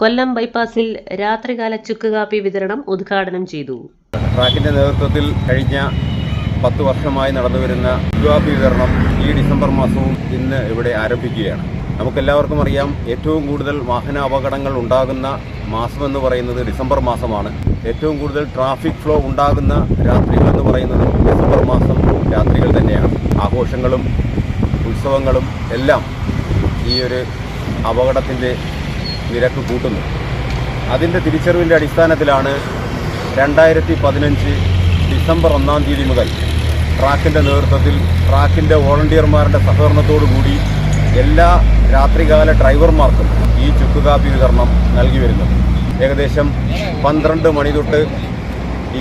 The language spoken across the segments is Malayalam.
കൊല്ലം ബൈപ്പാസിൽ രാത്രികാല ചുക്ക് കാപ്പി വിതരണം ഉദ്ഘാടനം ചെയ്തു. ട്രാക്കിന്റെ നേതൃത്വത്തിൽ കഴിഞ്ഞ പത്ത് വർഷമായി നടന്നുവരുന്ന ചുക്കുകാപ്പി വിതരണം ഈ ഡിസംബർ മാസവും ഇന്ന് ഇവിടെ ആരംഭിക്കുകയാണ്. നമുക്കെല്ലാവർക്കും അറിയാം ഏറ്റവും കൂടുതൽ വാഹന അപകടങ്ങൾ ഉണ്ടാകുന്ന മാസമെന്ന് പറയുന്നത് ഡിസംബർ മാസമാണ്. ഏറ്റവും കൂടുതൽ ട്രാഫിക് ഫ്ലോ ഉണ്ടാകുന്ന രാത്രികൾ എന്ന് പറയുന്നത് ഡിസംബർ മാസം രാത്രികൾ തന്നെയാണ്. ആഘോഷങ്ങളും ഉത്സവങ്ങളും എല്ലാം ഈ ഒരു അപകടത്തിന്റെ നിരക്ക് കൂട്ടുന്നു. അതിന്റെ തിരിച്ചറിവിന്റെ അടിസ്ഥാനത്തിലാണ് രണ്ടായിരത്തി പതിനഞ്ച് ഡിസംബർ ഒന്നാം തീയതി മുതൽ ട്രാക്കിന്റെ നേതൃത്വത്തിൽ ട്രാക്കിന്റെ വോളണ്ടിയർമാരുടെ സഹകരണത്തോടു കൂടി എല്ലാ രാത്രികാല ഡ്രൈവർമാർക്കും ഈ ചുക്കുകാപ്പി വിതരണം നൽകി വരുന്നത്. ഏകദേശം പന്ത്രണ്ട് മണി തൊട്ട്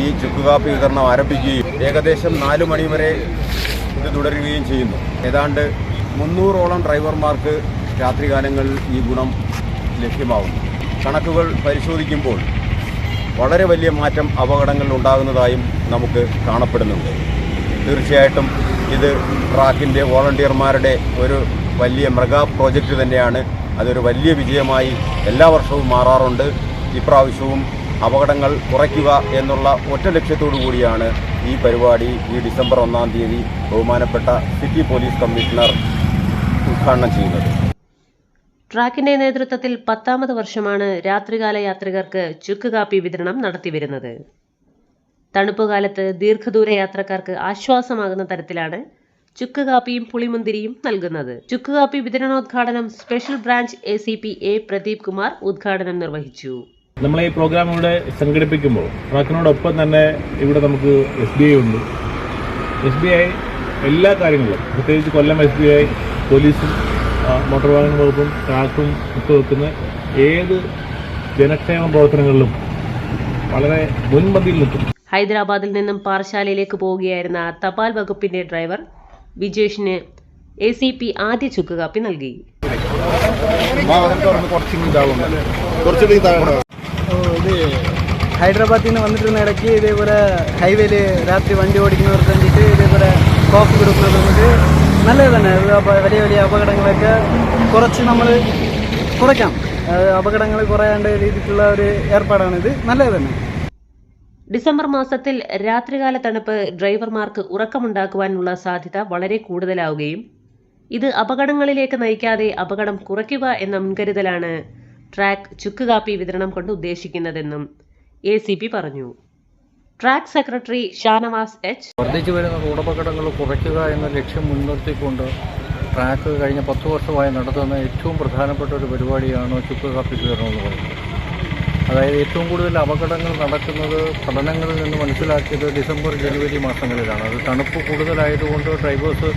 ഈ ചുക്കുകാപ്പി വിതരണം ആരംഭിക്കുകയും ഏകദേശം നാല് മണി വരെ ഇത് തുടരുകയും ചെയ്യുന്നു. ഏതാണ്ട് മുന്നൂറോളം ഡ്രൈവർമാർക്ക് രാത്രികാലങ്ങളിൽ ഈ ഗുണം ലഭ്യമാവുന്നു കണക്കുകൾ പരിശോധിക്കുമ്പോൾ വളരെ വലിയ മാറ്റം അപകടങ്ങളിൽ ഉണ്ടാകുന്നതായും നമുക്ക് കാണപ്പെടുന്നുണ്ട്. തീർച്ചയായിട്ടും ഇത് ട്രാക്കിന്റെ വോളണ്ടിയർമാരുടെ ഒരു വലിയ മെഗാ പ്രോജക്റ്റ് തന്നെയാണ്. അതൊരു വലിയ വിജയമായി എല്ലാ വർഷവും മാറാറുണ്ട്. ഇപ്രാവശ്യവും അപകടങ്ങൾ കുറയ്ക്കുക എന്നുള്ള ഒറ്റ ലക്ഷ്യത്തോടു കൂടിയാണ് ഈ പരിപാടി ഈ ഡിസംബർ ഒന്നാം തീയതി ബഹുമാനപ്പെട്ട സിറ്റി പോലീസ് കമ്മീഷണർ ഉദ്ഘാടനം ചെയ്യുന്നത്. ട്രാക്കിന്റെ നേതൃത്വത്തിൽ പത്താമത് വർഷമാണ് രാത്രികാല യാത്രികർക്ക് ചുക്ക് കാപ്പി വിതരണം നടത്തിവരുന്നത് തണുപ്പുകാലത്ത് ദീർഘദൂര യാത്രക്കാർക്ക് ആശ്വാസമാകുന്ന തരത്തിലാണ് ചുക്ക് കാപ്പിയും പുളിമുന്തിരിയും നൽകുന്നത്. ചുക്ക് കാപ്പി വിതരണോദ്ഘാടനം special branch A C P A Pradeep Kumar ഉദ്ഘാടനം നിർവഹിച്ചു. നമ്മൾ ഈ പ്രോഗ്രാം ഇവിടെ സംഘടിപ്പിക്കുമ്പോൾ ട്രാക്കിനോടൊപ്പം തന്നെ ഇവിടെ നമുക്ക് എസ് ബി ഐ ഉണ്ട്. എസ് ബി ഐ എല്ലാ കാര്യങ്ങളും പ്രത്യേകിച്ച് കൊല്ലം എസ് ബി ഐ പോലീസും മോട്ടോർ വാഹന വകുപ്പും ട്രാക്കും ഒക്കെ വെക്കുന്ന ഏത് ജനക്ഷേമ പ്രവർത്തനങ്ങളിലും വളരെ മുൻപന്തിയിൽ നിൽക്കും. ഹൈദരാബാദിൽ നിന്നും പാറശാലയിലേക്ക് പോവുകയായിരുന്ന തപാൽ വകുപ്പിന്റെ ഡ്രൈവർ വിജേഷിന് എ സി പി ആദ്യ ചുക്ക് കാപ്പി നൽകി. ഹൈദരാബാദിൽ നിന്ന് വന്നിട്ടിരുന്ന ഇടയ്ക്ക് ഇതേപോലെ ഹൈവേയിൽ രാത്രി വണ്ടി ഓടിക്കുന്നവർക്ക് വേണ്ടിയിട്ട് ഇതേപോലെ കോഫി കൊടുക്കുന്നത് വന്നിട്ട് നല്ലത് തന്നെ. വലിയ വലിയ അപകടങ്ങളൊക്കെ കുറച്ച് നമ്മൾ കുറയ്ക്കാം. അപകടങ്ങൾ കുറയേണ്ട രീതിക്കുള്ള ഒരു ഏർപ്പാടാണിത്. നല്ലത് തന്നെ. ഡിസംബർ മാസത്തിൽ രാത്രികാല തണുപ്പ് ഡ്രൈവർമാർക്ക് ഉറക്കമുണ്ടാക്കുവാനുള്ള സാധ്യത വളരെ കൂടുതലാവുകയും ഇത് അപകടങ്ങളിലേക്ക് നയിക്കാതെ അപകടം കുറയ്ക്കുക എന്ന മുൻകരുതലാണ് ട്രാക്ക് ചുക്ക് കാപ്പി വിതരണം കൊണ്ട് ഉദ്ദേശിക്കുന്നതെന്നും എ പറഞ്ഞു. Track secretary Shanavas H. വർദ്ധിച്ചു വരുന്ന റോഡപകടങ്ങൾ കുറയ്ക്കുക എന്ന ലക്ഷ്യം മുൻനിർത്തിക്കൊണ്ട് ട്രാക്ക് കഴിഞ്ഞ പത്ത് വർഷമായി നടത്തുന്ന ഏറ്റവും പ്രധാനപ്പെട്ട ഒരു പരിപാടിയാണ് ചുക്ക് കാപ്പി വിതരണം എന്ന് പറയുന്നത്. അതായത് ഏറ്റവും കൂടുതൽ അപകടങ്ങൾ നടക്കുന്നത് പഠനങ്ങളിൽ നിന്ന് മനസ്സിലാക്കിയത് ഡിസംബർ ജനുവരി മാസങ്ങളിലാണ്. അത് തണുപ്പ് കൂടുതലായതുകൊണ്ട് ഡ്രൈവേഴ്സ്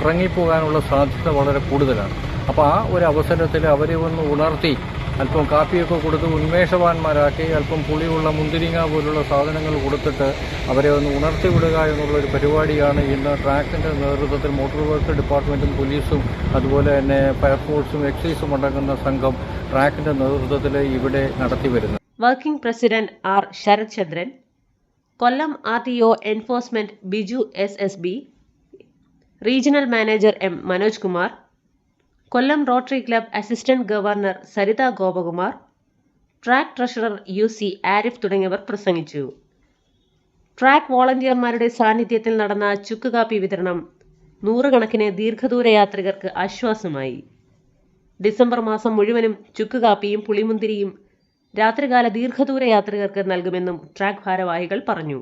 ഉറങ്ങിപ്പോകാനുള്ള സാധ്യത വളരെ കൂടുതലാണ്. അപ്പോൾ ആ ഒരു അവസരത്തിൽ അവരെ ഒന്ന് ഉണർത്തി അല്പം കാപ്പിയൊക്കെ കൊടുത്ത് ഉന്മേഷവാന്മാരാക്കി അല്പം പുളിയുള്ള മുന്തിരിങ്ങ പോലുള്ള സാധനങ്ങൾ കൊടുത്തിട്ട് അവരെ ഒന്ന് ഉണർത്തി വിടുക എന്നുള്ളൊരു പരിപാടിയാണ് ഇന്ന് ട്രാക്കിന്റെ നേതൃത്വത്തിൽ മോട്ടോർ വെഹിക്കിൾ ഡിപ്പാർട്ട്മെന്റും പോലീസും അതുപോലെ തന്നെ ഫയർഫോഴ്സും എക്സൈസും അടങ്ങുന്ന സംഘം ട്രാക്കിന്റെ നേതൃത്വത്തിൽ ഇവിടെ നടത്തി വരുന്നത് working president R Sarath Chandran Kollam R T O enforcement Biju S S B regional manager M Manoj Kumar Kollam rotary club assistant governor Saritha Gopakumar track treasurer U C Arif തുടങ്ങിയവർ പ്രസംഗിച്ചു. ട്രാക്ക് വോളണ്ടിയർമാരുടെ സാന്നിധ്യത്തിൽ നടന്ന ചുക്കുകാപ്പി വിതരണം നൂറുകണക്കിന് ദീർഘദൂര യാത്രികർക്ക് ആശ്വാസമായി. ഡിസംബർ മാസം മുഴുവനും ചുക്കുകാപ്പിയും പുളിമുന്തിരിയും രാത്രികാല ദീർഘദൂര യാത്രികർക്ക് നൽകുമെന്നും ട്രാക്ക് ഭാരവാഹികൾ പറഞ്ഞു.